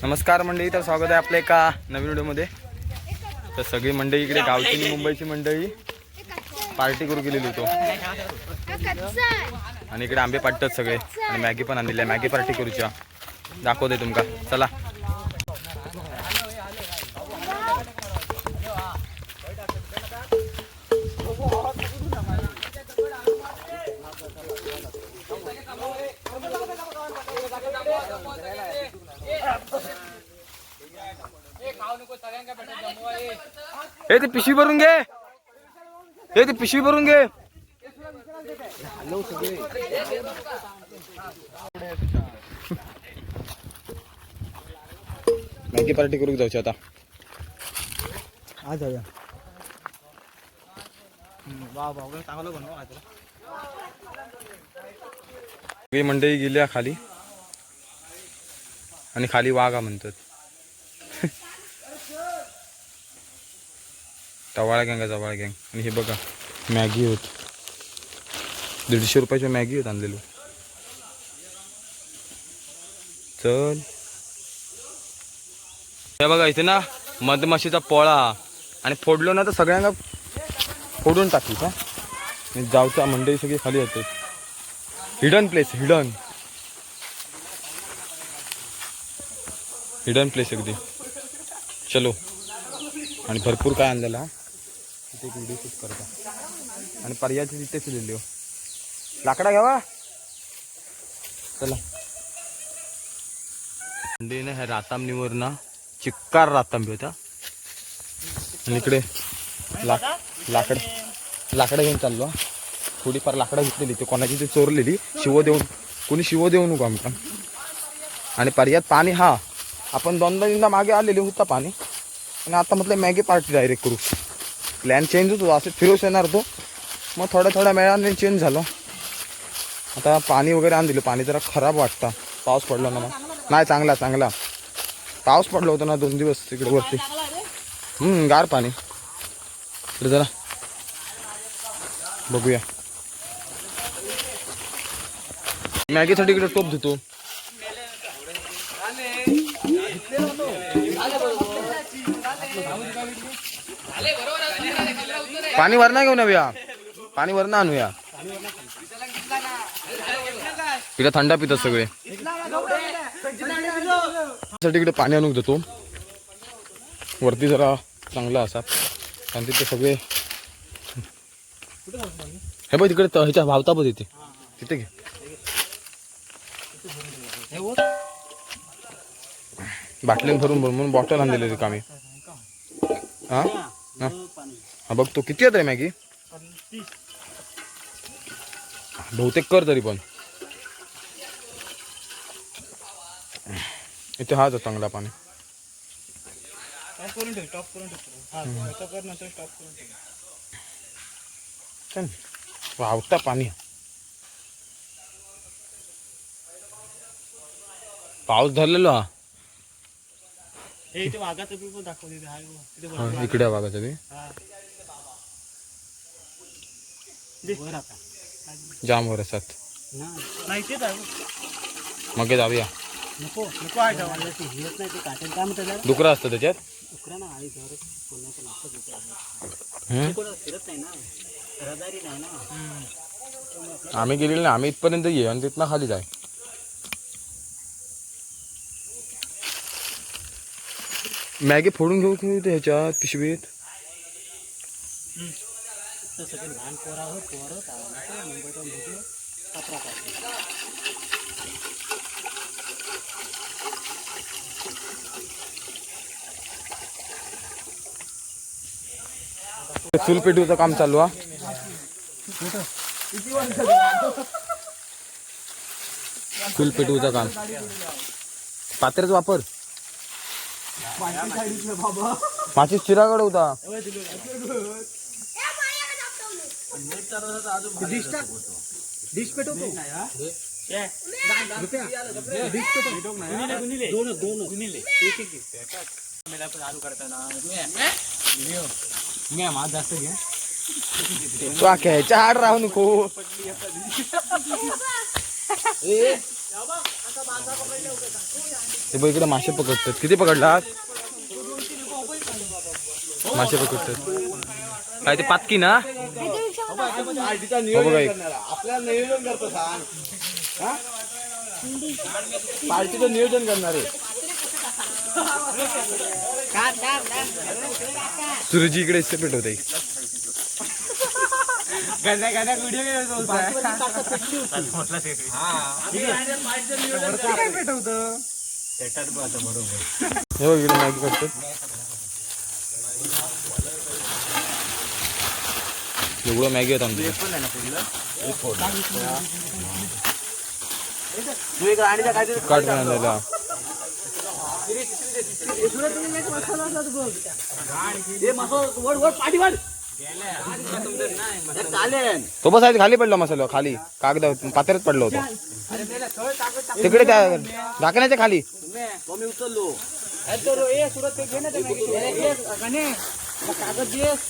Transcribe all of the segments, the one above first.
नमस्कार मंडळी तर स्वागत आहे आपल्या एका नवीन व्हिडिओमध्ये. तर सगळी मंडळी इकडे गावची मुंबईची मंडळी पार्टी करू गेलेली होतो. आणि इकडे आंबे पाटतात सगळे. आणि मॅगी पण आणलेली आहे. मॅगी पार्टी करूच्या. दाखवते तुमका. चला. हे. ते पिशवी भरून घे. हे ते पिशवी भरून घे. मॅगी पार्टी करू जाऊची आता. आज जाऊया. सगळी मंडळी गेल्या खाली. आणि खाली वाघा म्हणतात. टवाळा गँग जवाळा गँग. आणि हे बघा मॅगी होत. दीडशे रुपयाच्या मॅगी होत आणलेलो. चल. हे बघा इथे ना मधमाशीचा पोळा आणि फोडलो ना तर सगळ्यांना फोडून टाकली का आणि जाऊच्या मंडळी सगळी खाली येते hidden place hidden. Hidden place अगदी. चलो. आणि भरपूर काय आणलेला तिथे एक व्हिडिओ शूट करता आणि पर्यायची तिथेच लिहिली हो लाकडा घ्यावा. चला. ना ह्या रातांबणीवर ना चिक्कार रातांबी होता आणि इकडे लाक लाकड लाकडं घेऊन चाललो थोडीफार लाकडं घेतलेली. ते कोणाची ती चोरलेली. शिव देऊन कोणी शिव देऊ नको आमका आणि पर्यात पाणी हा. आपण दोनदा तीनदा मागे आलेले होता पाणी. आणि आता म्हटलं मॅगी पार्टी डायरेक्ट करू. प्लॅन चेंज होतो असं फिरोस येणार तो मग थोड्या थोड्या वेळाने चेंज झालो. आता पाणी वगैरे आण दिलं. पाणी जरा खराब वाटतं. पाऊस पडला ना मग. नाही चांगला चांगला. पाऊस पडला होता ना दोन दिवस तिकडे वरती. गार पाणी. इकडे जरा. बघूया. मॅगीसाठी इकडे टोप देतो. पाणी वरना घेऊन येऊया. पाणी वरना आणूया. इकडे थंडा पितात सगळे. साठी इकडे पाणी आणून देतो. वरती जरा चांगला असा. कारण तिथे सगळे हे बघ तिकडे त- ह्याच्या भावता बघ तिथे. तिथे घे. बाटलीन भरून भरून म्हणून बॉटल आणलेली रिकामी. हा हा? हा. बघ तो किती येत रे मॅगी? बहुतेक कर तरी पण. इथे हाच आहे चांगला पाणी. करून वावता पाणी. पाऊस धरलेलो हा. हे इथे वाघाचं बी पण दाखव तिथे हाय बघ. तिथे हा, भरपूर इकडे आहे बघा ते हा. दे. वर आता. जाम वर असतात. नाही तेच आहे बघ. मग जाऊया. नको नको आहे का वाघाला ते हिरत नाही ते काटेल. काय म्हणतात त्याला? डुकरं असतं त्याच्यात? उकरा ना आई घर कोणाचं नातं घेतो हम्म? कोणा फिरत नाही ना. रहदारी नाही ना. आम्ही गेलेलो नाही. आम्ही इथपर्यंत ये आणि तिथनं खाली जाय. मॅगी फोडून घेऊ की ते ह्याच्या पिशवीत? तर सगळे लहान पोरं काय मुंबईचा मोठे चूल पेटूचं काम चालू हा. चूल पेटूचं काम. पात्र्याचा वापर. माचीस चिरागड होता. माझ जास्त घ्या तू ह्याच्या आड राहू नको हे बघ इकडे मासे पकडतात. किती पकडलात? मासे पकडतात. काय ते पातकी ना? हो बघा एक. आपल्याला नियोजन करतो सांग हा? पार्टीचं नियोजन करणार आहे. सुरजी इकडे सेपरेट होते हे बघ इकडे मॅगी करतात एवढं मॅगी आहेत आमच्या तू एक राणीचा काय काट हे मसाला तो बस आहे खाली पडला मसाला खाली कागद पात्र्यात पडलं होतं ढाकण्याच्या खाली तो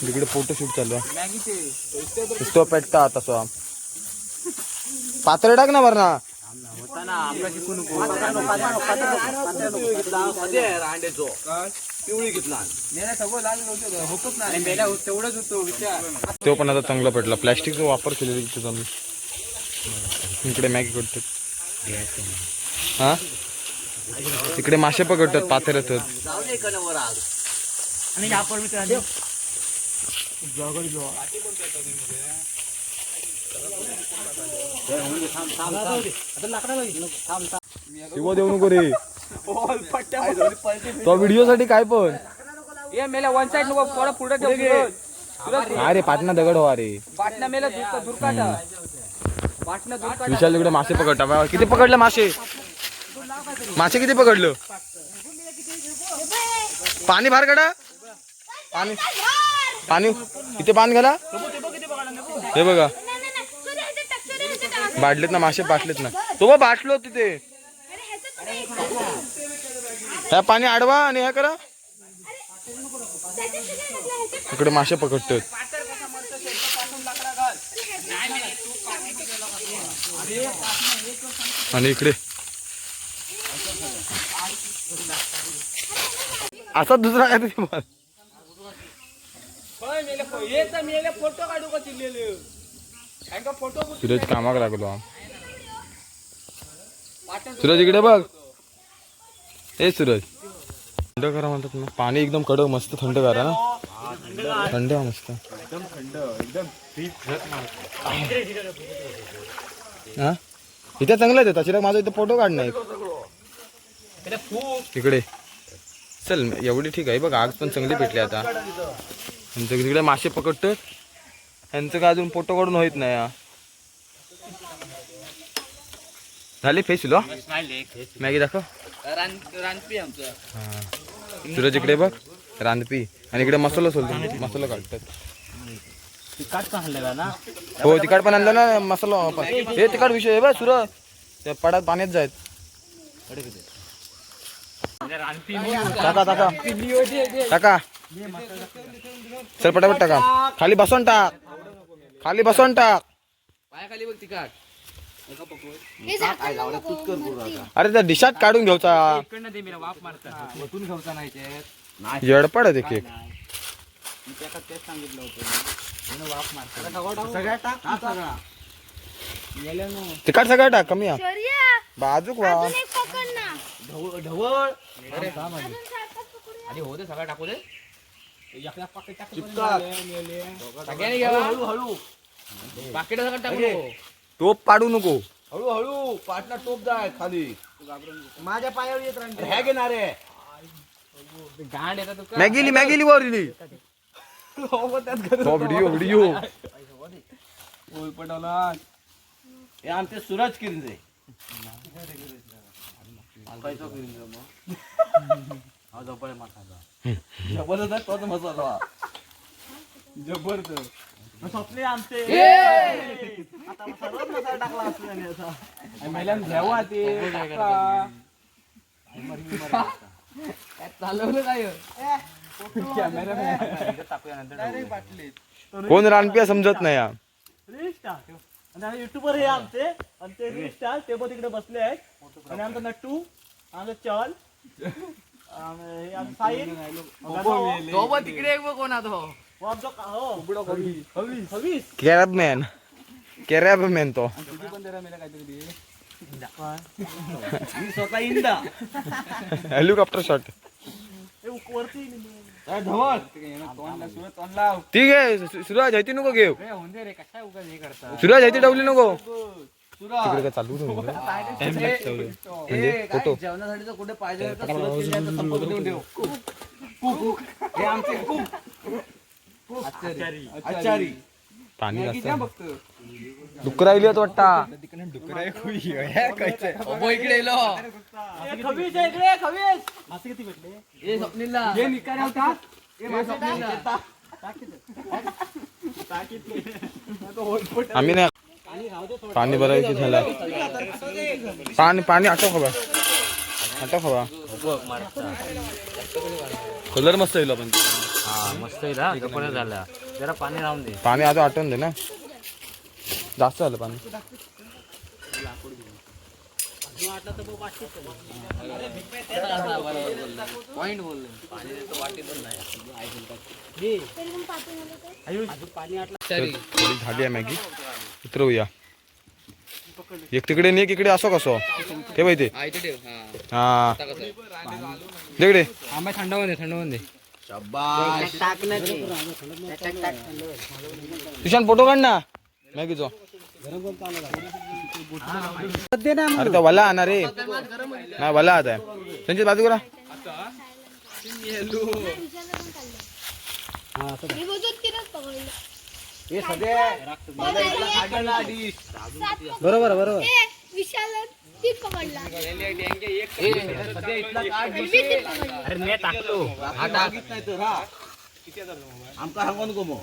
तिकडे फोटोशूट चालू आहे तो पेटता तसा पात्र टाक ना वरना रांडेचो पिवळी घेतला तो पण आता चांगला पेटला प्लॅस्टिकचा वापर केलेला चालू. इकडे मॅगी करतात. हा? तिकडे मासे पकडतात आग शिवा देऊ नको रे. तो व्हिडिओ साठी काय पण. ये मेला वन साइड नको थोडा पुढे ठेव काय रे पाटणा दगड हो रे. बाटना मेला दूर दुर्काटा बाटना दुर्काटा विशाल तिकडे मासे पकडता. बा, किती पकडले मासे? मासे किती पकडलं? पाणी बाहेर काढा. पाणी. पाणी. इथे पान घाला. हे बघा. बाटलेत ना मासे बाटलेत ना. तो बा बाटलो तिथे. ह्या पाणी आडवा आणि ह्या करा इकडे मासे पकडतो आणि इकडे असा दुसरा काय तरी मार. फोटो काढू का चिल्लेले फोटो सूरज कामाक लागलो हा. सूरज इकडे बघ ए सूरज. थंड करा म्हणतात ना. पाणी एकदम कडक मस्त थंड करा ना. थंड मस्त. हा? इथे चांगलं आहे चिराग माझा इथे फोटो काढणं एक. इकडे. चल एवढी ठीक आहे. बघ आग पण चांगली भेटली आता. यांचं तिकडे मासे पकडतात यांचं काय अजून फोटो काढून होत नाही हा. झाली फेस लो मॅगी दाखव. सूरज इकडे बघ रांदपी आणि इकडे मसाला सोलतो मसाला काढतात. ना? हो तिकड पण आणलं ना मसाला. हे तिकड विषय आहे बघ सूरज. त्या पडात पाण्यात जायत टाका टाका. टाका. चल पटापट टाका. खाली बसवून टाक. खाली बसवून टाक. पायाखाली बघ तिकाट अरे त्या डिशात काढून घ्यायचा इकडनं दे मारता नाही ते. येडपड आहे ते केक मी त्याका तेच सांगितलं होतं. त्यानं वाफ मारता सगळ्या टाक सगळा तिकट सगळं टाक कमी बाजूक वा अजून एक पकड ना. ढवळ ढवळ. अजून सारखंच पकडूया. आणि हो दे सगळं टाकू दे. सगळ्यांनी घ्यावा. हळू हळू. पाकिट सगळं टाकू. टोप पाडू नको. हळू हळू पाटला टोप जाय खाली. माझ्या पायावर येत राहते ह्या घेणार. आहे गांड येतात तुका मॅगीली मॅगीली वर दिली व्हिडिओ व्हिडिओ हे आमचे सूरज मग. हा माखाचा जबरदस्त तोच मसाला. जबरदस्त. स्वप्ने आमचे. आता सर्वच मसाला टाकला असल्याने असा महिलांना घ्यावा ते चालवलं काय कोण रानपिया समजत नाही हा. आणि युट्यूबर हे आमचे. आणि ते रील स्टार ते पण तिकडे बसले आहेत. आणि आमचा नट्टू आमचा चल. आम- हे आमचं साहिल. तो तिकडे एक बघ कोणा तो व आमचा का- हो हवीस हवीस कॅरॅब मॅन कॅरॅब मॅन तो मी स्वतः इंदा हेलिकॉप्टर शॉट हे उक- वरती ठीक आहे सु- सुरुवात आहे ती नको घेऊ होऊन रे कशा उगाच हे करता सुरुवात आहे ती डवली नको तिकडे काय चालू म्हणजे फोटो जेवणासाठी कुठे पाहिजे हे आचारी. पाणी जास्त डुकर होत वाटता. इकडे येलो ए, खवीस आहे इकडे खवीस. मासे किती भेटले? ए स्वप्नीलला. हे निकारे होतात हे मासे टाक. टाक किती. आम्ही नाही. पाणी भरायची झालं. पाणी पाणी आटो खवा. आटो खवा. कलर मस्त येईल पण हा मस्त आहे कपडे झाला. जरा पाणी राहून दे. पाणी आता आटवून दे ना. जास्त झालं पाणी. पॉइंट तर थोडी झाली आहे मॅगी. उतरवूया. एक तिकडे नाही एक इकडे असो कसो. ते. हा. हा. तिकडे आंबा थंड होऊन दे थंड होऊन दे. तुषान फोटो काढ ना. मॅगीचो अरे तो वला आणा रे. नाही वला आता संचित बाजू करा. पकडलं. हे सध्या बरोबर बरोबर. विशाल पकडला. अरे मी टाकतो हा टाक नाही तर हा. आमका सांगू नको मग.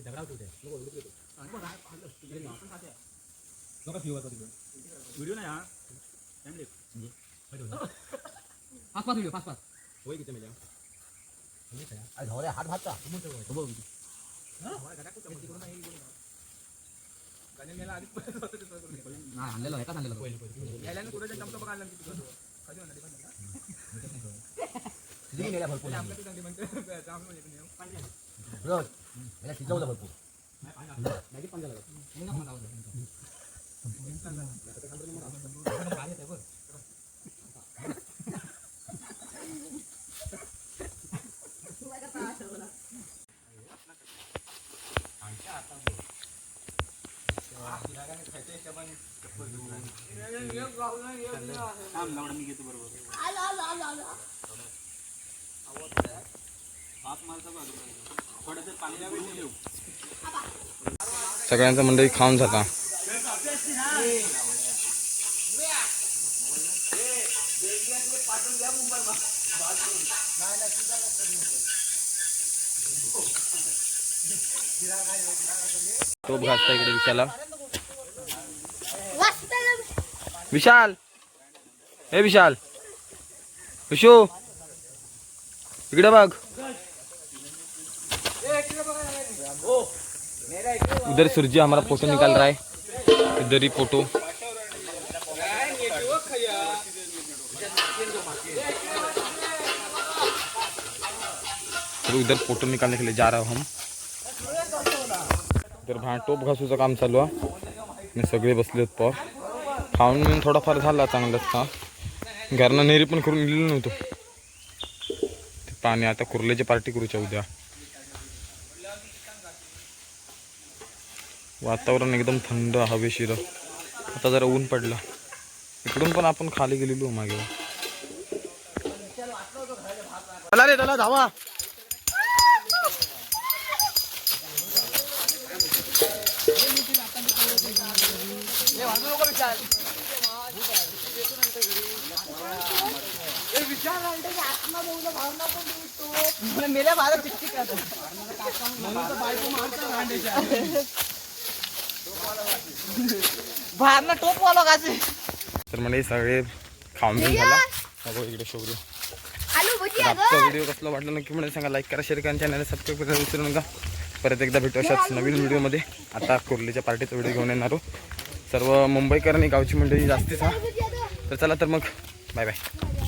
विशाल मी आता काय रस टाकला कुरकुर कावायचा जातो पिवा देऊ नको सांगू या आलो आलो आलो आलो सगळ्यांचं मंडळी खाऊन जाता. तो घासता इकडे विशाला विशाल! हे विशाल. विशू! इकडे बघ. उधर सूर्य हमारा फोटो निकाल रहा है। इधर ही फोटो। तो इधर फोटो निकालने के लिए जा रहा हूँ हम। इधर भां टोप घासूचं काम चालू आहे मी सगळे बसले आहेत पर। खाऊन मी थोडाफार झाला चांगलाच का घरनं नेहरी पण करून गेलेलो नव्हतो. ते पाणी आता कुर्ल्याची पार्टी करूच्या उद्या. वातावरण एकदम थंड हवेशीर. आता जरा ऊन पडलं. इकडून पण आपण खाली गेलेलो मागे. चला रे चला धावा. बाहेरनं टोप वाला गाचे तर म्हणजे सगळे खाऊन पिऊन झाला. बघू इकडे शोभरी व्हिडिओ कसला वाटला नक्की म्हणजे सांगा. लाईक करा शेअर करा चॅनल सबस्क्राईब करायला विसरू नका. परत एकदा भेटू अशाच नवीन व्हिडिओमध्ये. आता कुर्लीच्या पार्टीचा व्हिडिओ घेऊन येणार. सर्व मुंबईकर आणि गावची मंडळी जास्तीच हा. तर चला तर मग बाय बाय